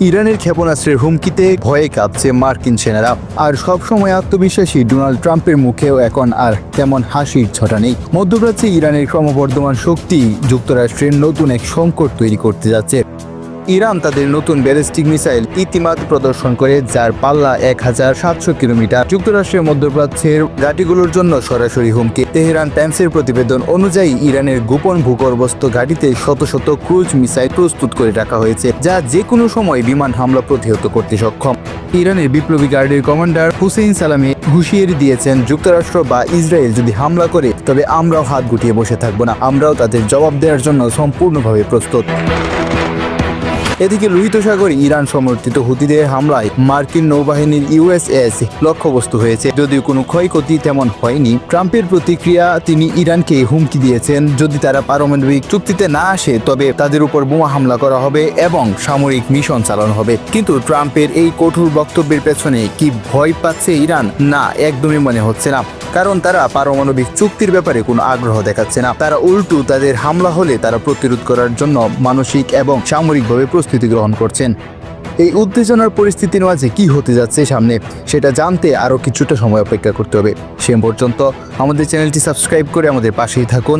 ইরানের ক্ষেপণাস্ত্রের হুমকিতে ভয়ে কাঁপছে মার্কিন সেনারা। আর সবসময় আত্মবিশ্বাসী ডোনাল্ড ট্রাম্পের মুখেও এখন আর তেমন হাসির ছটা নেই। মধ্যপ্রাচ্যে ইরানের ক্রমবর্ধমান শক্তি যুক্তরাষ্ট্রের নতুন এক সংকট তৈরি করতে যাচ্ছে। ইরান তাদের নতুন ব্যালিস্টিক মিসাইল ইতিমাদ প্রদর্শন করে, যার পাল্লা এক হাজার সাতশো কিলোমিটার। যুক্তরাষ্ট্রের মধ্যপ্রাচ্যের ঘাঁটিগুলোর জন্য সরাসরি হুমকি। তেহরান টাইমসের প্রতিবেদন অনুযায়ী ইরানের গোপন ভূগর্ভস্থ ঘাঁটিতে শত শত ক্রুজ মিসাইল প্রস্তুত করে রাখা হয়েছে, যা যে কোনো সময় বিমান হামলা প্রতিহত করতে সক্ষম। ইরানের বিপ্লবী গার্ডের কমান্ডার হুসেইন সালামি হুঁশিয়ারি দিয়েছেন, যুক্তরাষ্ট্র বা ইসরায়েল যদি হামলা করে, তবে আমরাও হাত গুটিয়ে বসে থাকব না। আমরাও তাদের জবাব দেওয়ার জন্য সম্পূর্ণভাবে প্রস্তুত। এদিকে লোহিত সাগর ইরান সমর্থিত হুতিদের হামলায় মার্কিন নৌবাহিনীর ইউএসএস লক্ষ্যবস্তু হয়েছে। যদিও কোনো ক্ষয়ক্ষতি তেমন হয়নি, ট্রাম্পের প্রতিক্রিয়া তিনি ইরানকে হুমকি দিয়েছেন। যদি তারা পারমাণবিক চুক্তিতে না আসে, তবে তাদের উপর বোমা হামলা করা হবে এবং সামরিক মিশন চালানো হবে। কিন্তু ট্রাম্পের এই কঠোর বক্তব্যের পেছনে কি ভয় পাচ্ছে ইরান? না, একদমই মনে হচ্ছে না। কারণ তারা পারমাণবিক চুক্তির ব্যাপারে কোনো আগ্রহ দেখাচ্ছে না। তারা উল্টো, তাদের হামলা হলে তারা প্রতিরোধ করার জন্য মানসিক এবং সামরিকভাবে প্রস্তুতি গ্রহণ করছেন। এই উত্তেজনার পরিস্থিতির মাঝে কি হতে যাচ্ছে সামনে, সেটা জানতে আরও কিছুটা সময় অপেক্ষা করতে হবে। সে পর্যন্ত আমাদের চ্যানেলটি সাবস্ক্রাইব করে আমাদের পাশেই থাকুন।